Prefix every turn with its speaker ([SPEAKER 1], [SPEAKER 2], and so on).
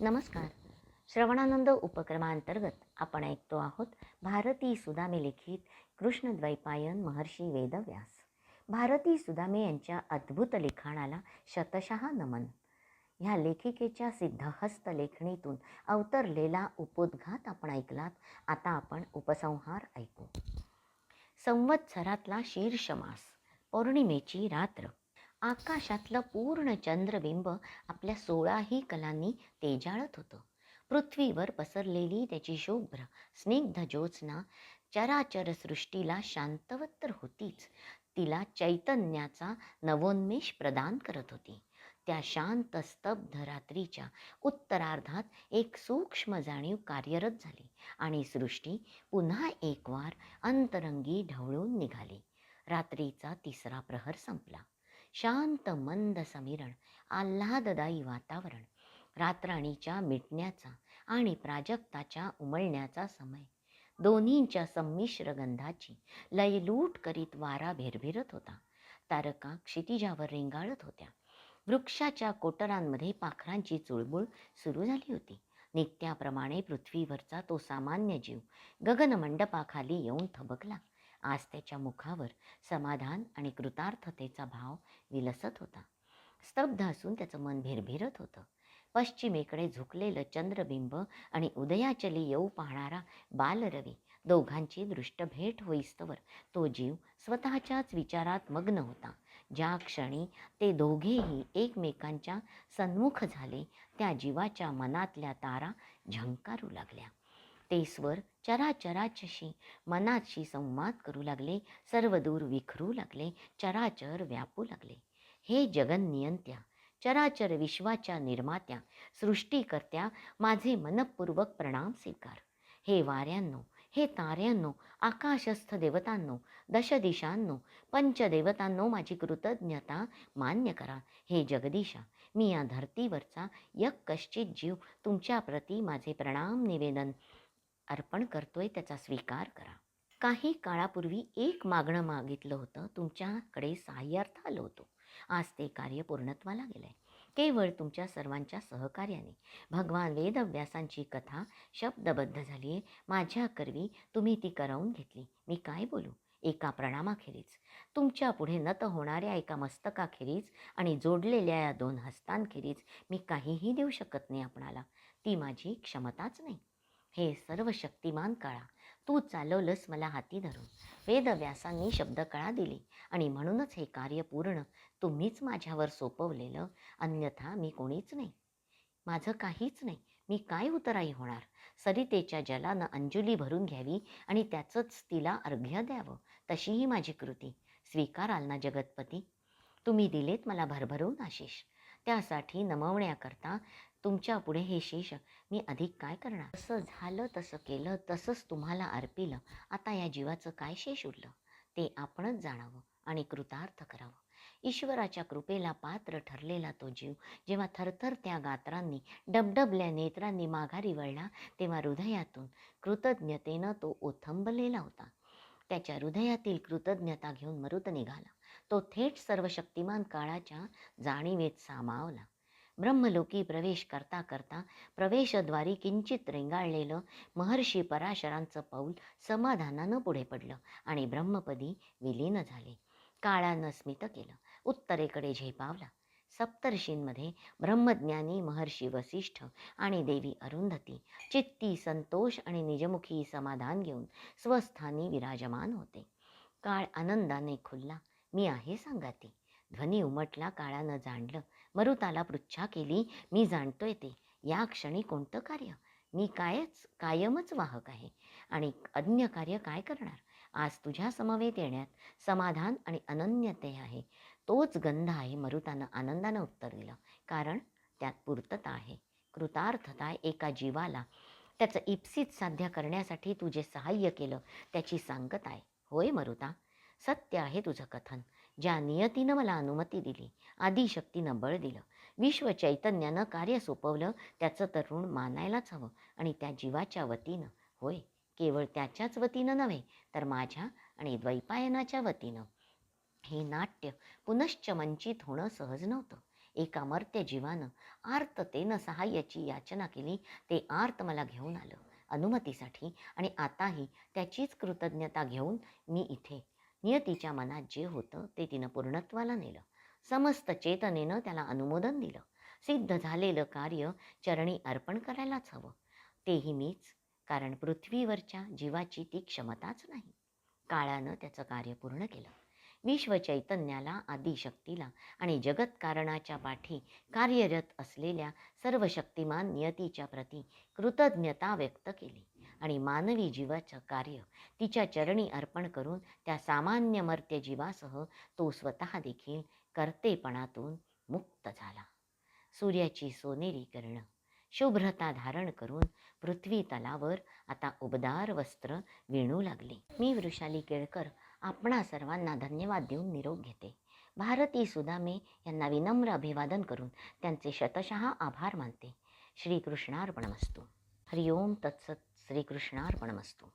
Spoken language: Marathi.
[SPEAKER 1] नमस्कार. श्रवणानंद उपक्रमांतर्गत आपण ऐकतो आहोत भारती सुदामे लिखित कृष्णद्वैपायन महर्षी वेदव्यास. भारती सुदामे यांच्या अद्भुत लिखाणाला शतशः नमन. ह्या लेखिकेच्या सिद्धहस्त लेखणीतून अवतरलेला उपोद्घात आपण ऐकलात आता आपण उपसंहार ऐकू. संवत्सरातला शीर्ष मास पौर्णिमेची रात्र. आकाशातलं पूर्ण चंद्रबिंब आपल्या सोळाही कलांनी तेजाळत होतं. पृथ्वीवर पसरलेली त्याची शुभ्र स्निग्ध ज्योत्स्ना चराचर सृष्टीला शांतवत तर होतीच. तिला चैतन्याचा नवोन्मेष प्रदान करत होती. त्या शांत स्तब्ध रात्रीच्या उत्तरार्धात एक सूक्ष्म जाणीव कार्यरत झाली आणि सृष्टी पुन्हा एकवार अंतरंगी ढवळून निघाली. रात्रीचा तिसरा प्रहर संपला. शांत मंद समीरण आल्हाददायी वातावरण रात्राणीच्या मिटण्याचा आणि प्राजक्ताच्या उमलण्याचा समय. दोन्हींच्या संमिश्र गंधाची लयलूट करीत वारा भिरभिरत होता. तारका क्षितिजावर रेंगाळत होत्या. वृक्षाच्या कोटरांमध्ये पाखरांची चुळबुळ सुरू झाली होती. नित्याप्रमाणे पृथ्वीवरचा तो सामान्य जीव गगनमंडपाखाली येऊन थबकला. आज त्याच्या मुखावर समाधान आणि कृतार्थतेचा भाव विलसत होता. स्तब्ध असून त्याचं मन भिरभिरत होतं. पश्चिमेकडे झुकलेलं चंद्रबिंब आणि उदयाचली येऊ पाहणारा बालरवी दोघांची दृष्टभेट होईस्तवर तो जीव स्वतःच्याच विचारात मग्न होता. ज्या क्षणी ते दोघेही एकमेकांच्या सन्मुख झाले त्या जीवाच्या मनातल्या तारा झंकारू लागल्या. ते स्वर चराचराचशी मनाशी संवाद करू लागले. सर्व दूर विखरू लागले. चराचर व्यापू लागले. हे जगन्नियंत्या चराचर विश्वाच्या निर्मात्या सृष्टीकर्त्या माझे मनपूर्वक प्रणाम स्वीकार. हे वाऱ्यांनो हे ताऱ्यांनो आकाशस्थ देवतांनो दशदिशांनो पंचदेवतांनो माझी कृतज्ञता मान्य करा. हे जगदीशा मी या धर्तीवरचा यक कश्चित जीव तुमच्याप्रती माझे प्रणाम निवेदन अर्पण करतोय त्याचा स्वीकार करा. काही काळापूर्वी एक मागणं मागितलं होतं तुमच्याकडे सहाय्यार्थ आलो होतो. आज ते कार्य पूर्णत्वाला गेलं आहे केवळ तुमच्या सर्वांच्या सहकार्याने. भगवान वेदव्यासांची कथा शब्दबद्ध झाली आहे माझ्या करवी तुम्ही ती करवून घेतली. मी काय बोलू? एका प्रणामाखेरीज. तुमच्यापुढे नत होणाऱ्या एका मस्तकाखेरीज आणि जोडलेल्या या दोन हस्तांखेरीज मी काहीही देऊ शकत नाही आपणाला. ती माझी क्षमताच नाही. हे सर्व शक्तिमान काळा. तू चालवलंस मला हाती धरून. वेदव्यासांनी शब्दकळा दिली आणि म्हणूनच हे कार्य पूर्ण तुम्हीच माझ्यावर सोपवलेलं अन्यथा मी कोणीच नाही. माझं काहीच नाही. मी काय उतराई होणार? सरितेच्या जलानं अंजुली भरून घ्यावी आणि त्याचंच तिला अर्घ्य द्यावं तशीही माझी कृती. स्वीकाराल ना जगतपती? तुम्ही दिलेत मला भरभरून आशिष. त्यासाठी नमवण्याकरता तुमच्यापुढे हे शेष मी अधिक काय करणार? तसं झालं तसं केलं तसंच तुम्हाला अर्पिलं. आता या जीवाचं काय शेष उरलं? ते आपणच जाणावं आणि कृतार्थ करावं. ईश्वराच्या कृपेला पात्र ठरलेला तो जीव जेव्हा थरथर त्या गात्रांनी डबडबल्या नेत्रांनी माघारी वळला तेव्हा हृदयातून कृतज्ञतेनं तो ओथंबलेला होता. त्याच्या हृदयातील कृतज्ञता घेऊन मरुत निघाला. तो थेट सर्व शक्तिमान काळाच्या जाणीवेत सामावला. ब्रह्मलोकी प्रवेश करता करता प्रवेशद्वारी किंचित रेंगाळलेलं महर्षी पराशरांचं पाऊल समाधानानं पुढे पडलं आणि ब्रह्मपदी विलीन झाले. काळानं स्मित केलं. उत्तरेकडे झेपावला. सप्तर्षींमध्ये ब्रह्मज्ञानी महर्षी वसिष्ठ आणि देवी अरुंधती चित्ती संतोष आणि निजमुखी समाधान घेऊन स्वस्थानी विराजमान होते. काळ आनंदाने खुलला. मी आहे सांगाती. ध्वनी उमटला काळानं जाणलं. मरुताला पृच्छा केली मी जाणतोय ते. या क्षणी कोणतं कार्य? मी कायच कायमच वाहक आहे. आणि अन्य कार्य काय करणार? आज तुझ्या समवेत येण्यात समाधान आणि अनन्यते आहे. तोच गंध आहे. मरुतानं आनंदानं उत्तर दिलं. कारण त्यात पूर्तता आहे. कृतार्थता एका जीवाला. त्याचं इप्सित साध्य करण्यासाठी तू जे सहाय्य केलं त्याची सांगत आहे. होय मरुता. सत्य आहे तुझं कथन. ज्या नियतीनं मला अनुमती दिली आदिशक्तीनं बळ दिलं विश्व चैतन्यानं कार्य सोपवलं त्याचं तरुण मानायलाच हवं आणि त्या जीवाच्या वतीनं. होय केवळ त्याच्याच वतीनं नव्हे तर माझ्या आणि द्वैपायनाच्या वतीनं. हे नाट्य पुनश्च मंचित होणं सहज नव्हतं. एका मर्त्य जीवानं आर्ततेनं सहाय्याची याचना केली ते आर्त मला घेऊन आलं. अनुमतीसाठी आणि आताही त्याचीच कृतज्ञता घेऊन मी इथे नियतीच्या मनात जे होतं ते तिनं पूर्णत्वाला नेलं. समस्त चेतनेनं त्याला अनुमोदन दिलं. सिद्ध झालेलं कार्य चरणी अर्पण करायलाच हवं. तेही मीच कारण पृथ्वीवरच्या जीवाची ती क्षमताच नाही. काळानं त्याचं कार्य पूर्ण केलं. विश्व चैतन्याला आदिशक्तीला आणि जगतकारणाच्या पाठी कार्यरत असलेल्या सर्व शक्तिमान नियतीच्या प्रती कृतज्ञता व्यक्त केली. आणि मानवी जीवाचं कार्य. तिच्या चरणी अर्पण करून त्या सामान्य मर्त्य जीवासह तो स्वतः देखील कर्तेपणातून मुक्त झाला. सूर्याची सोनेरी करणं शुभ्रता धारण करून पृथ्वी तलावर आता उबदार वस्त्र विणू लागले. मी वृषाली केळकर आपणा सर्वांना धन्यवाद देऊन निरोप घेते. भारती सुदामे यांना विनम्र अभिवादन करून त्यांचे शतशः आभार मानते. श्रीकृष्णार्पणमस्तू. हरिओम तत्सत श्रीकृष्णार्पणमस्तू।